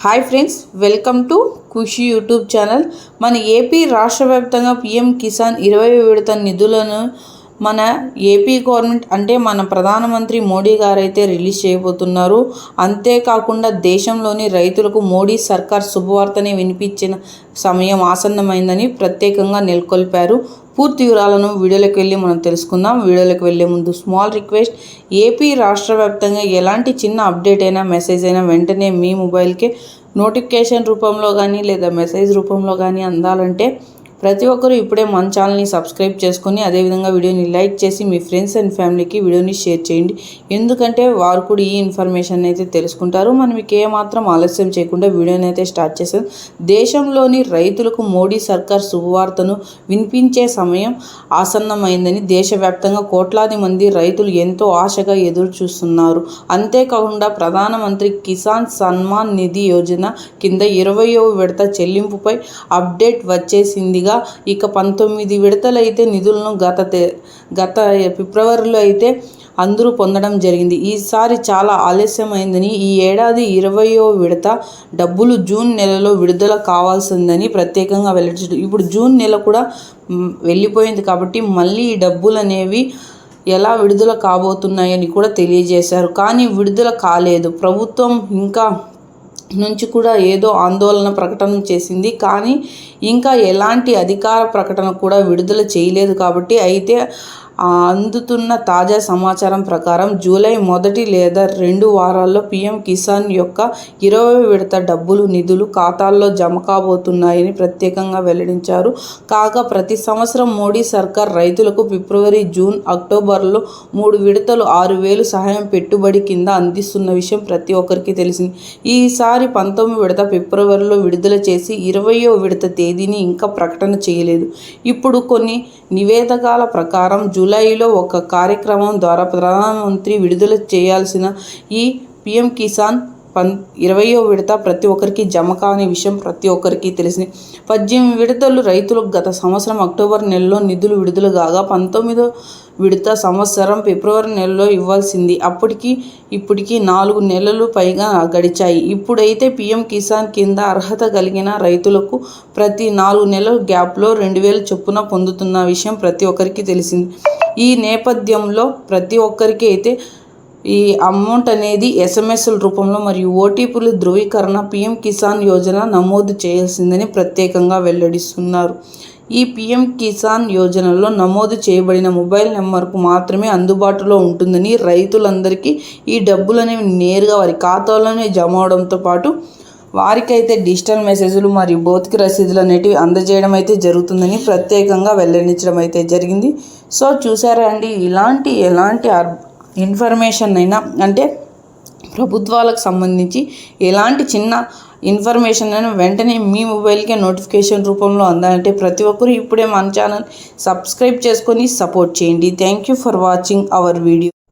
Hi friends welcome to Khushi YouTube channel మన AP రాష్ట్ర వ్యాప్తంగా పిఎం కిసాన్ ఇరవై విడత నిధులను మన ఏపీ గవర్నమెంట్ అంటే మన ప్రధానమంత్రి మోడీ గారు అయితే రిలీజ్ చేయబోతున్నారు. అంతేకాకుండా దేశంలోని రైతులకు మోడీ సర్కార్ శుభవార్తని వినిపించిన సమయం ఆసన్నమైందని ప్రత్యేకంగా నెలకొల్పారు. పూర్తి వివరాలను వీడియోలోకి వెళ్ళి మనం తెలుసుకుందాం. వీడియోలోకి వెళ్ళే ముందు స్మాల్ రిక్వెస్ట్ ఏపీ రాష్ట్ర వ్యాప్తంగా ఎలాంటి చిన్న అప్డేట్ అయినా మెసేజ్ అయినా వెంటనే మీ మొబైల్కే నోటిఫికేషన్ రూపంలో కానీ లేదా మెసేజ్ రూపంలో కానీ అందాలంటే ప్రతి ఒక్కరూ ఇప్పుడే మన ఛానల్ని సబ్స్క్రైబ్ చేసుకొని అదేవిధంగా వీడియోని లైక్ చేసి మీ ఫ్రెండ్స్ అండ్ ఫ్యామిలీకి వీడియోని షేర్ చేయండి. ఎందుకంటే వారు కూడా ఈ ఇన్ఫర్మేషన్ అయితే తెలుసుకుంటారు. మనం మీకు ఏమాత్రం ఆలస్యం చేయకుండా వీడియోని అయితే స్టార్ట్ చేసాం దేశంలోని రైతులకు మోడీ సర్కార్ శుభవార్తను వినిపించే సమయం ఆసన్నమైందని దేశవ్యాప్తంగా కోట్లాది మంది రైతులు ఎంతో ఆశగా ఎదురు చూస్తున్నారు అంతేకాకుండా ప్రధానమంత్రి కిసాన్ సన్మాన్ నిధి యోజన కింద ఇరవయో విడత చెల్లింపుపై అప్డేట్ వచ్చేసిందిగా ఇక పంతొమ్మిది విడతలైతే నిధులను గత గత ఫిబ్రవరిలో అయితే అందరూ పొందడం జరిగింది. ఈసారి చాలా ఆలస్యమైందని ఈ ఏడాది ఇరవయో విడత డబ్బులు జూన్ నెలలో విడుదల కావాల్సిందని ప్రత్యేకంగా వెల్లడించారు ఇప్పుడు జూన్ నెల కూడా వెళ్ళిపోయింది కాబట్టి మళ్ళీ ఈ డబ్బులు అనేవి ఎలా విడుదల కాబోతున్నాయని కూడా తెలియజేశారు. కానీ విడుదల కాలేదు. ప్రభుత్వం ఇంకా నుంచి కూడా ఏదో ఆందోళన ప్రకటన చేసింది. కానీ ఇంకా ఎలాంటి అధికార ప్రకటన కూడా విడుదల చేయలేదు కాబట్టి అయితే అందుతున్న తాజా సమాచారం ప్రకారం జూలై మొదటి లేదా రెండు వారాల్లో పీఎం కిసాన్ యొక్క ఇరవై విడత డబ్బులు నిధులు ఖాతాల్లో జమ కాబోతున్నాయని ప్రత్యేకంగా వెల్లడించారు. కాగా ప్రతి సంవత్సరం మోడీ సర్కార్ రైతులకు ఫిబ్రవరి జూన్ అక్టోబర్లో మూడు విడతలు ఆరు వేలు సహాయం పెట్టుబడి కింద అందిస్తున్న విషయం ప్రతి ఒక్కరికి తెలిసింది. ఈసారి పంతొమ్మిది విడత ఫిబ్రవరిలో విడుదల చేసి ఇరవయో విడత తేదీని ఇంకా ప్రకటన చేయలేదు. ఇప్పుడు కొన్ని నివేదకాల ప్రకారం జూలై జూలైలో ఒక కార్యక్రమం ద్వారా ప్రధానమంత్రి విడుదల చేయాల్సిన ఈ పిఎం కిసాన్ పన్ ఇరవయో విడత ప్రతి ఒక్కరికి జమ కాని విషయం ప్రతి ఒక్కరికి తెలిసింది. పద్దెనిమిది విడతలు రైతులకు గత సంవత్సరం అక్టోబర్ నెలలో నిధులు విడుదల కాగా పంతొమ్మిదో విడత సంవత్సరం ఫిబ్రవరి నెలలో ఇవ్వాల్సింది. అప్పటికి ఇప్పటికి నాలుగు నెలలు పైగా గడిచాయి. ఇప్పుడైతే పీఎం కిసాన్ కింద అర్హత కలిగిన రైతులకు ప్రతి నాలుగు నెలల గ్యాప్లో రెండు వేల చొప్పున పొందుతున్న విషయం ప్రతి ఒక్కరికి తెలిసింది. ఈ నేపథ్యంలో ప్రతి ఒక్కరికి అయితే ఈ అమౌంట్ అనేది ఎస్ఎంఎస్ల రూపంలో మరియు ఓటీపీలు ధృవీకరణ పీఎం కిసాన్ యోజన నమోదు చేయాల్సిందని ప్రత్యేకంగా వెల్లడిస్తున్నారు. ఈ పీఎం కిసాన్ యోజనలో నమోదు చేయబడిన మొబైల్ నెంబర్కు మాత్రమే అందుబాటులో ఉంటుందని రైతులందరికీ ఈ డబ్బులు అనేవి నేరుగా వారి ఖాతాలోనే జమ అవడంతో పాటు వారికైతే డిజిటల్ మెసేజ్లు మరియు భౌతిక రసీదులు అనేటివి అందజేయడం అయితే జరుగుతుందని ప్రత్యేకంగా వెల్లడించడం అయితే జరిగింది. సో చూసారా అండి ఇలాంటి ఎలాంటి ఇన్ఫర్మేషన్ అయినా అంటే ప్రభుత్వాలకు సంబంధించి ఎలాంటి చిన్న ఇన్ఫర్మేషన్ అయినా వెంటనే మీ మొబైల్కే నోటిఫికేషన్ రూపంలో అందాలంటే ప్రతి ఒక్కరూ ఇప్పుడే మన ఛానల్ సబ్స్క్రైబ్ చేసుకొని సపోర్ట్ చేయండి. Thank you for watching our video.